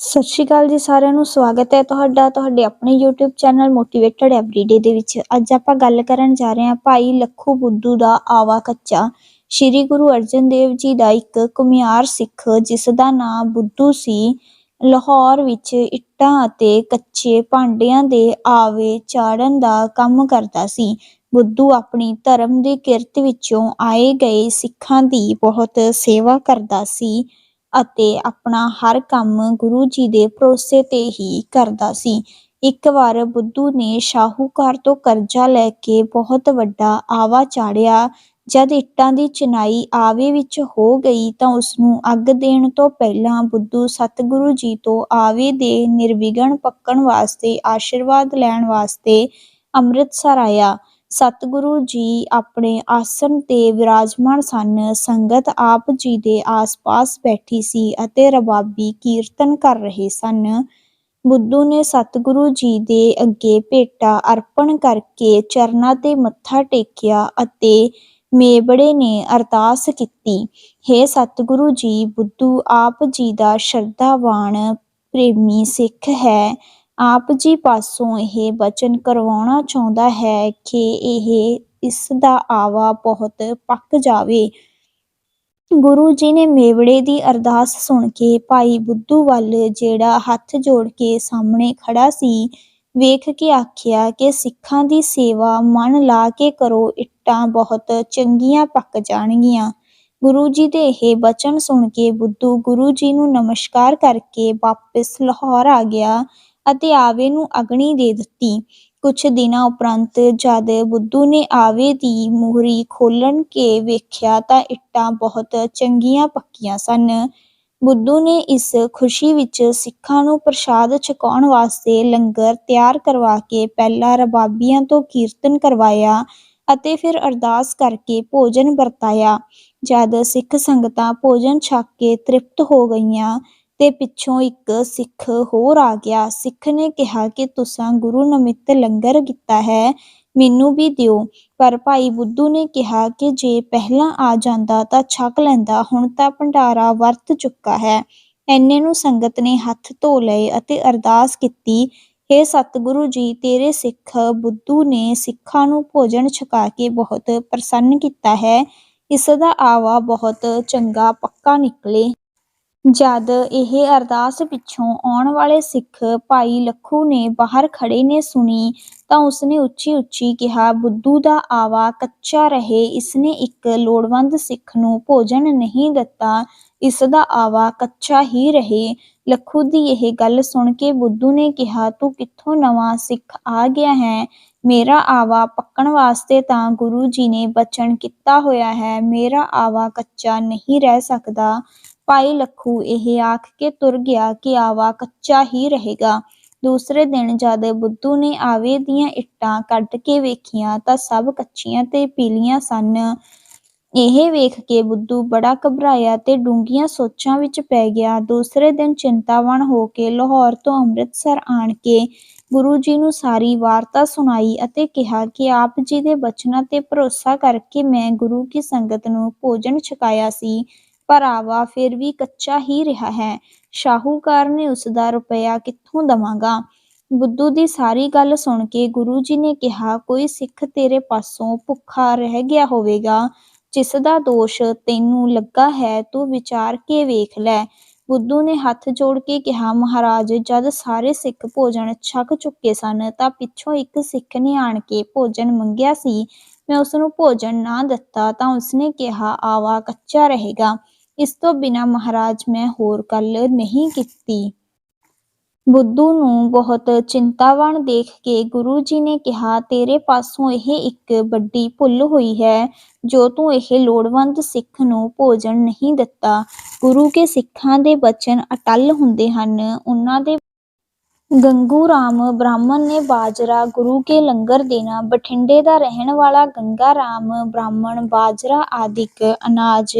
ਸਤਿ ਸ਼੍ਰੀ ਅਕਾਲ ਜੀ ਸਾਰਿਆਂ ਨੂੰ, ਸਵਾਗਤ ਹੈ ਤੁਹਾਡਾ, ਤੁਹਾਡੇ ਆਪਣੇ YouTube ਚੈਨਲ ਮੋਟੀਵੇਟਡ ਐਵਰੀਡੇ ਦੇ ਵਿੱਚ। ਅੱਜ ਆਪਾਂ ਗੱਲ ਕਰਨ ਜਾ ਰਹੇ ਹਾਂ ਭਾਈ ਲੱਖੂ ਬੁੱਧੂ ਦਾ ਆਵਾ ਕੱਚਾ। ਸ੍ਰੀ ਗੁਰੂ ਅਰਜਨ ਦੇਵ ਜੀ ਦਾ ਇੱਕ ਕੁਮਿਆਰ ਸਿੱਖ ਜਿਸ ਦਾ ਨਾਮ ਬੁੱਧੂ ਸੀ, ਲਾਹੌਰ ਵਿੱਚ ਇੱਟਾਂ ਅਤੇ ਕੱਚੇ ਭਾਂਡਿਆਂ ਦੇ ਆਵੇ ਚਾੜਨ ਦਾ ਕੰਮ ਕਰਦਾ ਸੀ। ਬੁੱਧੂ ਆਪਣੀ ਧਰਮ ਦੀ ਕਿਰਤ ਵਿੱਚੋਂ ਆਏ ਗਏ ਸਿੱਖਾਂ ਦੀ ਬਹੁਤ ਸੇਵਾ ਕਰਦਾ ਸੀ। ਅਤੇ ਆਪਣਾ ਹਰ ਕੰਮ ਗੁਰੂ ਜੀ ਦੇ ਭਰੋਸੇ ਤੇ ਹੀ ਕਰਦਾ ਸੀ। ਇੱਕ ਵਾਰ ਬੁੱਧੂ ਨੇ ਸ਼ਾਹੂਕਾਰ ਤੋਂ ਕਰਜ਼ਾ ਲੈ ਕੇ ਬਹੁਤ ਵੱਡਾ ਆਵਾ ਚਾੜਿਆ। ਜਦ ਇੱਟਾਂ ਦੀ ਚਿਨਾਈ ਆਵੇ ਵਿੱਚ ਹੋ ਗਈ ਤਾਂ ਉਸ ਨੂੰ ਅੱਗ ਦੇਣ ਤੋਂ ਪਹਿਲਾਂ ਬੁੱਧੂ ਸਤਿਗੁਰੂ ਜੀ ਤੋਂ ਆਵੇ ਦੇ ਨਿਰਵਿਘਨ ਪੱਕਣ ਵਾਸਤੇ, ਆਸ਼ੀਰਵਾਦ ਲੈਣ ਵਾਸਤੇ ਅੰਮ੍ਰਿਤਸਰ ਆਇਆ। ਸਤਿਗੁਰੂ ਜੀ ਆਪਣੇ ਆਸਣ ਤੇ ਵਿਰਾਜਮਾਨ ਸਨ। ਸੰਗਤ ਆਪ ਜੀ ਦੇ ਆਸ-ਪਾਸ ਬੈਠੀ ਸੀ ਅਤੇ ਰਬਾਬੀ ਕੀਰਤਨ ਕਰ ਰਹੇ ਸਨ। ਬੁੱਧੂ ਨੇ ਸਤਿਗੁਰੂ ਜੀ ਦੇ ਅੱਗੇ ਭੇਟਾ ਅਰਪਣ ਕਰਕੇ ਚਰਨਾਂ ਤੇ ਮੱਥਾ ਟੇਕਿਆ ਅਤੇ ਮੇਬੜੇ ਨੇ ਅਰਦਾਸ ਕੀਤੀ, ਹੇ ਸਤਿਗੁਰੂ ਜੀ, ਬੁੱਧੂ ਆਪ ਜੀ ਦਾ ਸ਼ਰਧਾਵਾਨ, ਪ੍ਰੇਮੀ ਸਿੱਖ ਹੈ। ਆਪ ਜੀ ਪਾਸੋਂ ਇਹ ਬਚਨ ਕਰਵਾਉਣਾ ਚਾਹੁੰਦਾ ਹੈ ਕਿ ਇਹ ਇਸ ਦਾ ਆਵਾ ਬਹੁਤ ਪੱਕ ਜਾਵੇ। ਗੁਰੂ ਜੀ ਨੇ ਮੇਵੜੇ ਦੀ ਅਰਦਾਸ ਸੁਣ ਕੇ ਭਾਈ ਬੁੱਧੂ ਵੱਲ ਜਿਹੜਾ ਹੱਥ ਜੋੜ ਕੇ ਸਾਹਮਣੇ ਖੜਾ ਸੀ, ਵੇਖ ਕੇ ਆਖਿਆ ਕਿ ਸਿੱਖਾਂ ਦੀ ਸੇਵਾ ਮਨ ਲਾ ਕੇ ਕਰੋ, ਇੱਟਾਂ ਬਹੁਤ ਚੰਗੀਆਂ ਪੱਕ ਜਾਣਗੀਆਂ। ਗੁਰੂ ਜੀ ਦੇ ਇਹ ਬਚਨ ਸੁਣ ਕੇ ਬੁੱਧੂ ਗੁਰੂ ਜੀ ਨੂੰ ਨਮਸਕਾਰ ਕਰਕੇ ਵਾਪਸ ਲਾਹੌਰ ਆ ਗਿਆ। ਅਤੇ ਆਵੇ ਨੂੰ ਅਗਨੀ ਦੇ ਦਿੱਤੀ। ਕੁਛ ਦਿਨਾਂ ਉਪਰੰਤ ਜਦ ਬੁੱਧੂ ਨੇ ਆਵੇ ਦੀ ਮੋਹਰੀ ਖੋਲਣ ਕੇ ਵੇਖਿਆ ਤਾਂ ਇੱਟਾਂ ਬਹੁਤ ਚੰਗੀਆਂ ਪੱਕੀਆਂ ਸਨ। ਬੁੱਧੂ ਨੇ ਇਸ ਖੁਸ਼ੀ ਵਿੱਚ ਸਿੱਖਾਂ ਨੂੰ ਪ੍ਰਸ਼ਾਦ ਛਕਾਉਣ ਵਾਸਤੇ ਲੰਗਰ ਤਿਆਰ ਕਰਵਾ ਕੇ ਪਹਿਲਾਂ ਰਬਾਬੀਆਂ ਤੋਂ ਕੀਰਤਨ ਕਰਵਾਇਆ ਅਤੇ ਫਿਰ ਅਰਦਾਸ ਕਰਕੇ ਭੋਜਨ ਵਰਤਾਇਆ। ਜਦ ਸਿੱਖ ਸੰਗਤਾਂ ਭੋਜਨ ਛਕ ਕੇ ਤ੍ਰਿਪਤ ਹੋ ਗਈਆਂ ਤੇ ਪਿੱਛੋਂ ਇੱਕ ਸਿੱਖ ਹੋਰ ਆ ਗਿਆ। ਸਿੱਖ ਨੇ ਕਿਹਾ ਕਿ ਤੁਸਾਂ ਗੁਰੂ ਨਮਿੱਤ ਲੰਗਰ ਕੀਤਾ ਹੈ, ਮੈਨੂੰ ਵੀ ਦਿਓ। ਪਰ ਭਾਈ ਬੁੱਧੂ ਨੇ ਕਿਹਾ ਕਿ ਜੇ ਪਹਿਲਾਂ ਆ ਜਾਂਦਾ ਤਾਂ ਛਕ ਲੈਂਦਾ, ਹੁਣ ਤਾਂ ਭੰਡਾਰਾ ਵਰਤ ਚੁੱਕਾ ਹੈ। ਐਨੇ ਨੂੰ ਸੰਗਤ ਨੇ ਹੱਥ ਧੋ ਲਏ ਅਤੇ ਅਰਦਾਸ ਕੀਤੀ, ਹੇ ਸਤਿਗੁਰੂ ਜੀ, ਤੇਰੇ ਸਿੱਖ ਬੁੱਧੂ ਨੇ ਸਿੱਖਾਂ ਨੂੰ ਭੋਜਨ ਛਕਾ ਕੇ ਬਹੁਤ ਪ੍ਰਸੰਨ ਕੀਤਾ ਹੈ। ਇਸ ਦਾ ਆਵਾ ਬਹੁਤ ਚੰਗਾ ਪੱਕਾ ਨਿਕਲੇ। ਜਦ ਇਹ ਅਰਦਾਸ ਪਿੱਛੋਂ ਆਉਣ ਵਾਲੇ ਸਿੱਖ ਭਾਈ ਲੱਖੂ ਨੇ ਬਾਹਰ ਖੜੇ ਨੇ ਸੁਣੀ, ਤਾਂ ਉਸਨੇ ਉੱਚੀ ਉੱਚੀ ਕਿਹਾ, ਬੁੱਧੂ ਦਾ ਆਵਾ ਕੱਚਾ ਰਹੇ, ਇਸਨੇ ਇੱਕ ਲੋੜਵੰਦ ਸਿੱਖ ਨੂੰ ਭੋਜਨ ਨਹੀਂ ਦਿੱਤਾ, ਇਸ ਦਾ ਆਵਾ ਕੱਚਾ ਹੀ ਰਹੇ। ਲੱਖੂ ਦੀ ਇਹ ਗੱਲ ਸੁਣ ਕੇ ਬੁੱਧੂ ਨੇ ਕਿਹਾ, ਤੂੰ ਕਿੱਥੋਂ ਨਵਾਂ ਸਿੱਖ ਆ ਗਿਆ ਹੈ? ਮੇਰਾ ਆਵਾ ਪੱਕਣ ਵਾਸਤੇ ਤਾਂ ਗੁਰੂ ਜੀ ਨੇ ਬਚਨ ਕੀਤਾ ਹੋਇਆ ਹੈ, ਮੇਰਾ ਆਵਾ ਕੱਚਾ ਨਹੀਂ ਰਹਿ ਸਕਦਾ। ਭਾਈ ਲੱਖੂ, ਇਹ ਆਖ ਕੇ ਤੁਰ ਗਿਆ ਕਿ ਆਵਾ ਕੱਚਾ ਹੀ ਰਹੇਗਾ। ਦੂਸਰੇ ਦਿਨ ਜਦ ਬੁੱਧੂ ਨੇ ਆਵੇ ਦੀਆਂ ਇੱਟਾਂ ਕੱਢ ਕੇ ਵੇਖੀਆਂ ਤਾਂ ਸਭ ਕੱਚੀਆਂ ਤੇ ਪੀਲੀਆਂ ਸਨ। ਇਹ ਵੇਖ ਕੇ ਬੁੱਧੂ ਬੜਾ ਘਬਰਾਇਆ ਤੇ ਡੂੰਘੀਆਂ ਸੋਚਾਂ ਵਿੱਚ ਪੈ ਗਿਆ। ਦੂਸਰੇ ਦਿਨ ਚਿੰਤਾਵਾਨ ਹੋ ਕੇ ਲਾਹੌਰ ਤੋਂ ਅੰਮ੍ਰਿਤਸਰ ਆਣ ਕੇ ਗੁਰੂ ਜੀ ਨੂੰ ਸਾਰੀ ਵਾਰਤਾ ਸੁਣਾਈ ਅਤੇ ਕਿਹਾ ਕਿ ਆਪ ਜੀ ਦੇ ਬਚਨਾਂ ਤੇ ਭਰੋਸਾ ਕਰਕੇ ਮੈਂ ਗੁਰੂ ਕੀ ਸੰਗਤ ਨੂੰ ਭੋਜਨ ਛਕਾਇਆ ਸੀ। ਪਰ ਆਵਾ ਫਿਰ ਵੀ ਕੱਚਾ ਹੀ ਰਿਹਾ ਹੈ। ਸ਼ਾਹੂਕਾਰ ਨੇ ਉਸ ਦਾ ਰੁਪਇਆ ਕਿੱਥੋਂ ਦਵਾਂਗਾ? ਬੁੱਧੂ ਦੀ ਸਾਰੀ ਗੱਲ ਸੁਣ ਕੇ ਗੁਰੂ ਜੀ ਨੇ ਕਿਹਾ, ਕੋਈ ਸਿੱਖ ਤੇਰੇ ਪਾਸੋਂ ਭੁੱਖਾ ਰਹਿ ਗਿਆ ਹੋਵੇਗਾ। ਜਿਸ ਦਾ ਦੋਸ਼ ਤੈਨੂੰ ਲੱਗਾ ਹੈ, ਤੂੰ ਵਿਚਾਰ ਕੇ ਵੇਖ ਲੈ। ਬੁੱਧੂ ਨੇ ਹੱਥ ਜੋੜ ਕੇ ਕਿਹਾ, ਮਹਾਰਾਜ, ਜਦ ਸਾਰੇ ਸਿੱਖ ਭੋਜਨ ਛਕ ਚੁੱਕੇ ਸਨ, ਤਾਂ ਪਿੱਛੋਂ ਇੱਕ ਸਿੱਖ ਨੇ ਆਣ ਕੇ ਭੋਜਨ ਮੰਗਿਆ ਸੀ। ਮੈਂ ਉਸ ਨੂੰ ਭੋਜਨ ਨਾ ਦਿੱਤਾ, ਤਾਂ ਉਸਨੇ ਕਿਹਾ, ਆਵਾ, ਕੱਚਾ ਰਹੇਗਾ। ਇਸ ਤੋਂ ਬਿਨਾ ਮਹਾਰਾਜ ਮੈਂ ਹੋਰ ਗੱਲ ਨਹੀਂ ਕੀਤੀ। ਬੁੱਧੂ ਨੂੰ ਬਹੁਤ ਚਿੰਤਾਵਾਨ ਦੇਖ ਕੇ ਗੁਰੂ ਜੀ ਨੇ ਕਿਹਾ, ਤੇਰੇ ਪਾਸੋਂ ਇਹ ਇੱਕ ਵੱਡੀ ਭੁੱਲ ਹੋਈ ਹੈ, ਜੋ ਤੂੰ ਇਹ ਲੋੜਵੰਦ ਸਿੱਖ ਨੂੰ ਭੋਜਨ ਨਹੀਂ ਦਿੱਤਾ। ਗੁਰੂ ਕੇ ਸਿੱਖਾਂ ਦੇ ਬਚਨ ਅਟੱਲ ਹੁੰਦੇ ਹਨ। ਉਹਨਾਂ ਦੇ ਗੰਗੂ ਰਾਮ ਬ੍ਰਾਹਮਣ ਨੇ ਬਾਜਰਾ, ਗੁਰੂ ਕੇ ਲੰਗਰ ਦੇਣਾ, ਬਠਿੰਡੇ ਦਾ ਰਹਿਣ ਵਾਲਾ ਗੰਗਾ ਰਾਮ ਬ੍ਰਾਹਮਣ, ਬਾਜਰਾ ਆਦਿਕ ਅਨਾਜ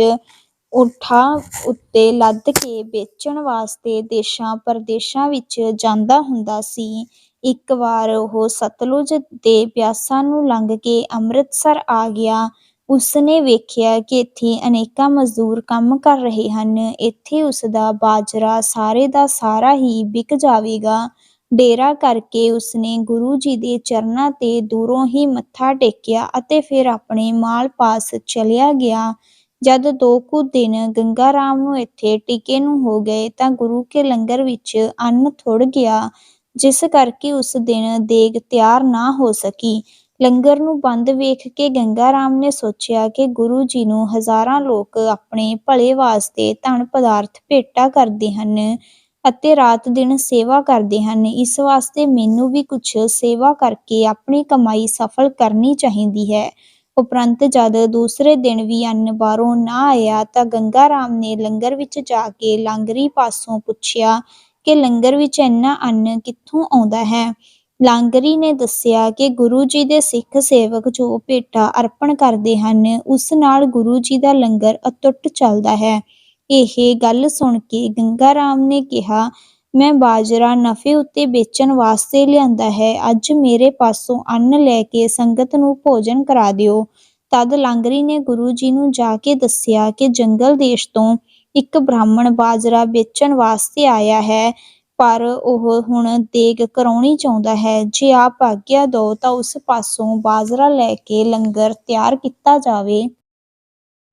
ਊਠਾਂ ਉੱਤੇ ਲੱਦ ਕੇ ਵੇਚਣ ਵਾਸਤੇ ਦੇਸ਼ਾਂ ਪ੍ਰਦੇਸ਼ਾਂ ਵਿੱਚ ਜਾਂਦਾ ਹੁੰਦਾ ਸੀ। ਇੱਕ ਵਾਰ ਉਹ ਸਤਲੁਜ ਦੇ ਬਿਆਸਾਂ ਨੂੰ ਲੰਘ ਕੇ ਅੰਮ੍ਰਿਤਸਰ ਆ ਗਿਆ। ਉਸਨੇ ਵੇਖਿਆ ਕਿ ਇੱਥੇ ਅਨੇਕਾਂ ਮਜ਼ਦੂਰ ਕੰਮ ਕਰ ਰਹੇ ਹਨ। ਇੱਥੇ ਉਸਦਾ ਬਾਜਰਾ ਸਾਰੇ ਦਾ ਸਾਰਾ ਹੀ ਵਿਕ ਜਾਵੇਗਾ। ਡੇਰਾ ਕਰਕੇ ਉਸਨੇ ਗੁਰੂ ਜੀ ਦੇ ਚਰਨਾਂ ਤੇ ਦੂਰੋਂ ਹੀ ਮੱਥਾ ਟੇਕਿਆ ਅਤੇ ਫਿਰ ਆਪਣੇ ਮਾਲ ਪਾਸ ਚਲਿਆ ਗਿਆ। ਜਦ ਦੋ ਕੁ ਦਿਨ ਗੰਗਾ ਰਾਮ ਨੂੰ ਇੱਥੇ ਟਿਕੇ ਨੂੰ ਹੋ ਗਏ ਤਾਂ ਗੁਰੂ ਕੇ ਲੰਗਰ ਵਿੱਚ ਅੰਨ ਥੁੜ ਗਿਆ, ਜਿਸ ਕਰਕੇ ਉਸ ਦਿਨ ਦੇਗ ਤਿਆਰ ਨਾ ਹੋ ਸਕੀ। ਲੰਗਰ ਨੂੰ ਬੰਦ ਵੇਖ ਕੇ ਗੰਗਾ ਰਾਮ ਨੇ ਸੋਚਿਆ ਕਿ ਗੁਰੂ ਜੀ ਨੂੰ ਹਜ਼ਾਰਾਂ ਲੋਕ ਆਪਣੇ ਭਲੇ ਵਾਸਤੇ ਧਨ ਪਦਾਰਥ ਭੇਟਾ ਕਰਦੇ ਹਨ ਅਤੇ ਰਾਤ ਦਿਨ ਸੇਵਾ ਕਰਦੇ ਹਨ। ਇਸ ਵਾਸਤੇ ਮੈਨੂੰ ਵੀ ਕੁਝ ਸੇਵਾ ਕਰਕੇ ਆਪਣੀ ਕਮਾਈ ਸਫਲ ਕਰਨੀ ਚਾਹੀਦੀ ਹੈ। ਉਪਰੰਤ ਜਦ ਦੂਸਰੇ ਦਿਨ ਵੀ ਅੰਨ ਬਾਹਰੋਂ ਨਾ ਆਇਆ ਤਾਂ ਗੰਗਾ ਰਾਮ ਨੇ ਲੰਗਰ ਵਿੱਚ ਜਾ ਕੇ ਲਾਂਗਰੀ ਪਾਸੋਂ ਪੁੱਛਿਆ ਕਿ ਲੰਗਰ ਵਿੱਚ ਇੰਨਾ ਅੰਨ ਕਿੱਥੋਂ ਆਉਂਦਾ ਹੈ? ਲਾਂਗਰੀ ਨੇ ਦੱਸਿਆ ਕਿ ਗੁਰੂ ਜੀ ਦੇ ਸਿੱਖ ਸੇਵਕ ਜੋ ਭੇਟਾ ਅਰਪਣ ਕਰਦੇ ਹਨ, ਉਸ ਨਾਲ ਗੁਰੂ ਜੀ ਦਾ ਲੰਗਰ ਅਟੁੱਟ ਚੱਲਦਾ ਹੈ। ਇਹ ਗੱਲ ਸੁਣ ਕੇ ਗੰਗਾ ਰਾਮ ਨੇ ਕਿਹਾ ਮੈਂ ਬਾਜਰਾ ਨਫੇ ਉੱਤੇ ਵੇਚਣ ਵਾਸਤੇ ਲਿਆਂਦਾ ਹੈ। ਅੱਜ ਮੇਰੇ ਪਾਸੋਂ ਅੰਨ ਲੈ ਕੇ ਸੰਗਤ ਨੂੰ ਭੋਜਨ ਕਰਾ ਦਿਓ। ਤਦ ਲਾਂਗਰੀ ਨੇ ਗੁਰੂ ਜੀ ਨੂੰ ਜਾ ਕੇ ਦੱਸਿਆ ਕਿ ਜੰਗਲ ਦੇਸ਼ ਤੋਂ ਇੱਕ ਬ੍ਰਾਹਮਣ ਬਾਜਰਾ ਵੇਚਣ ਵਾਸਤੇ ਆਇਆ ਹੈ, ਪਰ ਉਹ ਹੁਣ ਦੇਗ ਕਰਾਉਣੀ ਚਾਹੁੰਦਾ ਹੈ। ਜੇ ਆਪ ਆਗਿਆ ਦਿਓ ਤਾਂ ਉਸ ਪਾਸੋਂ ਬਾਜਰਾ ਲੈ ਕੇ ਲੰਗਰ ਤਿਆਰ ਕੀਤਾ ਜਾਵੇ।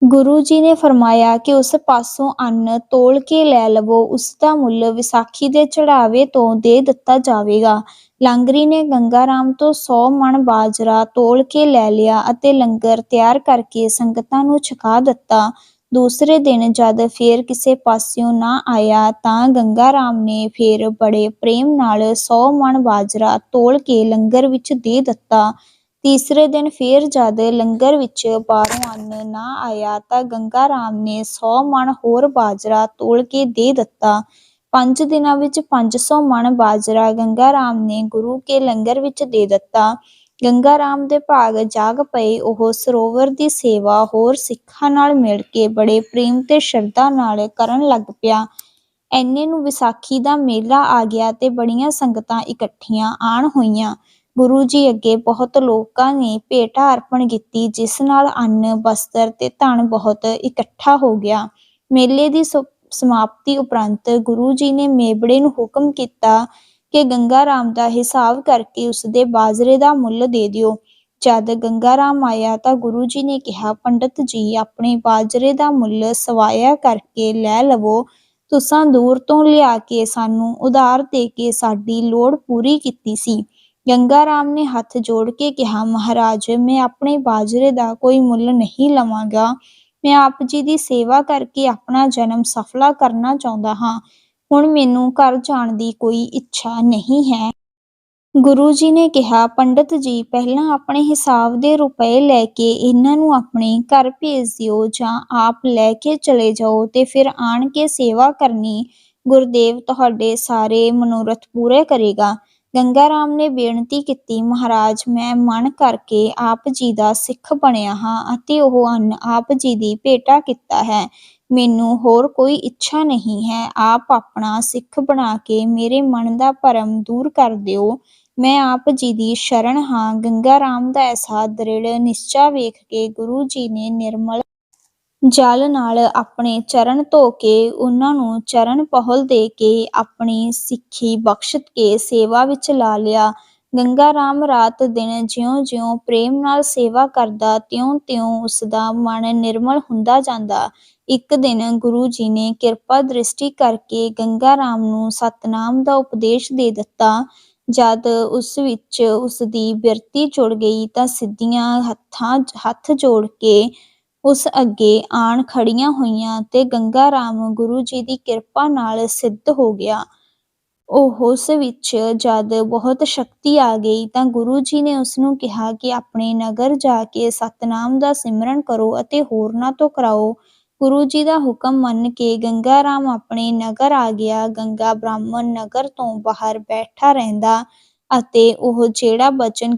ਗੁਰੂ ਜੀ ਨੇ ਫਰਮਾਇਆ ਕਿ ਉਸ ਪਾਸੋਂ ਅੰਨ ਤੋਲ ਕੇ ਲੈ ਲਵੋ, ਉਸ ਦਾ ਮੁੱਲ ਵਿਸਾਖੀ ਦੇ ਚੜਾਵੇ ਤੋਂ ਦੇ ਦਿੱਤਾ ਜਾਵੇਗਾ। ਲਾਂਗਰੀ ਨੇ ਗੰਗਾ ਰਾਮ ਤੋਂ 100 ਮਣ ਬਾਜਰਾ ਤੋਲ ਕੇ ਲੈ ਲਿਆ ਅਤੇ ਲੰਗਰ ਤਿਆਰ ਕਰਕੇ ਸੰਗਤਾਂ ਨੂੰ ਛਕਾ ਦਿੱਤਾ। ਦੂਸਰੇ ਦਿਨ ਜਦ ਫੇਰ ਕਿਸੇ ਪਾਸਿਓਂ ਨਾ ਆਇਆ ਤਾਂ ਗੰਗਾ ਰਾਮ ਨੇ ਫੇਰ ਬੜੇ ਪ੍ਰੇਮ ਨਾਲ 100 ਮਣ ਬਾਜਰਾ ਤੋਲ ਕੇ ਲੰਗਰ ਵਿੱਚ ਦੇ ਦਿੱਤਾ। ਤੀਸਰੇ ਦਿਨ ਫੇਰ ਜਦ ਲੰਗਰ ਵਿੱਚ ਬਾਹਰੋਂ ਅੰਨ ਨਾ ਆਇਆ ਤਾਂ ਗੰਗਾ ਰਾਮ ਨੇ ਸੌ ਮਣ ਹੋਰ ਬਾਜਰਾ ਤੋਲ ਕੇ ਦੇ ਦਿੱਤਾ। ਪੰਜ ਦਿਨਾਂ ਵਿੱਚ 500 ਮਣ ਬਾਜਰਾ ਗੰਗਾ ਰਾਮ ਨੇ ਗੁਰੂ ਕੇ ਲੰਗਰ ਵਿੱਚ ਦੇ ਦਿੱਤਾ। ਗੰਗਾ ਰਾਮ ਦੇ ਭਾਗ ਜਾਗ ਪਏ। ਉਹ ਸਰੋਵਰ ਦੀ ਸੇਵਾ ਹੋਰ ਸਿੱਖਾਂ ਨਾਲ ਮਿਲ ਕੇ ਬੜੇ ਪ੍ਰੇਮ ਤੇ ਸ਼ਰਧਾ ਨਾਲ ਕਰਨ ਲੱਗ ਪਿਆ। ਐਨੇ ਨੂੰ ਵਿਸਾਖੀ ਦਾ ਮੇਲਾ ਆ ਗਿਆ ਤੇ ਬੜੀਆਂ ਸੰਗਤਾਂ ਇਕੱਠੀਆਂ ਆਣ ਹੋਈਆਂ। ਗੁਰੂ ਜੀ ਅੱਗੇ ਬਹੁਤ ਲੋਕਾਂ ਨੇ ਭੇਟਾ ਅਰਪਣ ਕੀਤੀ, ਜਿਸ ਨਾਲ ਅੰਨ ਬਸਤਰ ਤੇ ਧਨ ਬਹੁਤ ਇਕੱਠਾ ਹੋ ਗਿਆ। ਮੇਲੇ ਦੀ ਸਮਾਪਤੀ ਉਪਰੰਤ ਗੁਰੂ ਜੀ ਨੇ ਮੇਬੜੇ ਨੂੰ ਹੁਕਮ ਕੀਤਾ ਕਿ ਗੰਗਾ ਰਾਮ ਦਾ ਹਿਸਾਬ ਕਰਕੇ ਉਸਦੇ ਬਾਜਰੇ ਦਾ ਮੁੱਲ ਦੇ ਦਿਓ। ਜਦ ਗੰਗਾ ਰਾਮ ਆਇਆ ਤਾਂ ਗੁਰੂ ਜੀ ਨੇ ਕਿਹਾ, ਪੰਡਤ ਜੀ, ਆਪਣੇ ਬਾਜਰੇ ਦਾ ਮੁੱਲ ਸਵਾਇਆ ਕਰਕੇ ਲੈ ਲਵੋ। ਤੁਸਾਂ ਦੂਰ ਤੋਂ ਲਿਆ ਕੇ ਸਾਨੂੰ ਉਧਾਰ ਦੇ ਕੇ ਸਾਡੀ ਲੋੜ ਪੂਰੀ ਕੀਤੀ ਸੀ। ਗੰਗਾ ਰਾਮ ਨੇ ਹੱਥ ਜੋੜ ਕੇ ਕਿਹਾ, ਮਹਾਰਾਜ, ਮੈਂ ਆਪਣੇ ਬਾਜਰੇ ਦਾ ਕੋਈ ਮੁੱਲ ਨਹੀਂ ਲਵਾਂਗਾ। ਮੈਂ ਆਪ ਜੀ ਦੀ ਸੇਵਾ ਕਰਕੇ ਆਪਣਾ ਜਨਮ ਸਫਲਾ ਕਰਨਾ ਚਾਹੁੰਦਾ ਹਾਂ। ਹੁਣ ਮੈਨੂੰ ਘਰ ਜਾਣ ਦੀ ਕੋਈ ਇੱਛਾ ਨਹੀਂ ਹੈ। ਗੁਰੂ ਜੀ ਨੇ ਕਿਹਾ, ਪੰਡਤ ਜੀ, ਪਹਿਲਾਂ ਆਪਣੇ ਹਿਸਾਬ ਦੇ ਰੁਪਏ ਲੈ ਕੇ ਇਹਨਾਂ ਨੂੰ ਆਪਣੇ ਘਰ ਭੇਜ ਦਿਓ ਜਾਂ ਆਪ ਲੈ ਕੇ ਚਲੇ ਜਾਓ ਤੇ ਫਿਰ ਆਣ ਕੇ ਸੇਵਾ ਕਰਨੀ। ਗੁਰਦੇਵ ਤੁਹਾਡੇ ਸਾਰੇ ਮਨੋਰਥ ਪੂਰੇ ਕਰੇਗਾ। ਗੰਗਾ ਰਾਮ ਨੇ ਬੇਨਤੀ ਕੀਤੀ, ਮਹਾਰਾਜ, ਮੈਂ ਮਨ ਕਰਕੇ ਆਪ ਜੀ ਦਾ ਸਿੱਖ ਬਣਿਆ ਹਾਂ ਅਤੇ ਉਹ ਅੰਨ ਆਪ ਜੀ ਦੀ ਭੇਟਾ ਕੀਤਾ ਹੈ। ਮੈਨੂੰ ਹੋਰ ਕੋਈ ਇੱਛਾ ਨਹੀਂ ਹੈ। ਆਪ ਆਪਣਾ ਸਿੱਖ ਬਣਾ ਕੇ ਮੇਰੇ ਮਨ ਦਾ ਭਰਮ ਦੂਰ ਕਰ ਦਿਓ। ਮੈਂ ਆਪ ਜੀ ਦੀ ਸ਼ਰਨ ਹਾਂ। ਗੰਗਾ ਰਾਮ ਦਾ ਐਸਾ ਦ੍ਰਿੜ ਨਿਸ਼ਚਾ ਵੇਖ ਕੇ ਗੁਰੂ ਜੀ ਨੇ ਨਿਰਮਲ ਜਲ ਨਾਲ ਆਪਣੇ ਚਰਨ ਧੋ ਕੇ ਉਹਨਾਂ ਨੂੰ ਚਰਨ ਪਹੁਲ ਦੇ ਕੇ ਆਪਣੀ ਸਿੱਖੀ ਬਖਸ਼ ਕੇ ਸੇਵਾ ਵਿੱਚ ਲਾ ਲਿਆ। ਗੰਗਾ ਰਾਮ ਰਾਤ ਦਿਨ ਜਿਉਂ-ਜਿਉਂ ਪ੍ਰੇਮ ਨਾਲ ਸੇਵਾ ਕਰਦਾ, ਤਿਉਂ-ਤਿਉਂ ਉਸਦਾ ਮਨ ਨਿਰਮਲ ਹੁੰਦਾ ਜਾਂਦਾ। ਇੱਕ ਦਿਨ ਗੁਰੂ ਜੀ ਨੇ ਕਿਰਪਾ ਦ੍ਰਿਸ਼ਟੀ ਕਰਕੇ ਗੰਗਾ ਰਾਮ ਨੂੰ ਸਤਨਾਮ ਦਾ ਉਪਦੇਸ਼ ਦੇ ਦਿੱਤਾ। ਜਦ ਉਸ ਵਿੱਚ ਉਸ ਦੀ ਬਿਰਤੀ ਜੁੜ ਗਈ ਤਾਂ ਸਿੱਧੀਆਂ ਹੱਥਾਂ, ਹੱਥ ਜੋੜ ਕੇ ਉਸ ਅੱਗੇ ਆਣ ਖੜੀਆਂ ਹੋਈਆਂ ਤੇ ਗੰਗਾ ਰਾਮ ਗੁਰੂ ਜੀ ਦੀ ਕਿਰਪਾ ਨਾਲ ਸਿੱਧ ਹੋ ਗਿਆ। ਉਹ ਉਸ ਵਿੱਚ ਜਦ ਬਹੁਤ ਸ਼ਕਤੀ ਆ ਗਈ ਤਾਂ ਗੁਰੂ ਜੀ ਨੇ ਉਸ ਨੂੰ ਕਿਹਾ ਕਿ ਆਪਣੇ ਨਗਰ ਜਾ ਕੇ ਸਤਨਾਮ ਦਾ ਸਿਮਰਨ ਕਰੋ ਅਤੇ ਹੋਰਨਾਂ ਤੋਂ ਕਰਾਓ। ਗੁਰੂ ਜੀ ਦਾ ਹੁਕਮ ਮੰਨ ਕੇ ਗੰਗਾ ਰਾਮ ਆਪਣੇ ਨਗਰ ਆ ਗਿਆ। ਗੰਗਾ ਬ੍ਰਾਹਮਣ ਨਗਰ ਤੋਂ ਬਾਹਰ ਬੈਠਾ ਰਹਿੰਦਾ ਅਤੇ ਉਹ ਜਿਹੜਾ ਬਚਨ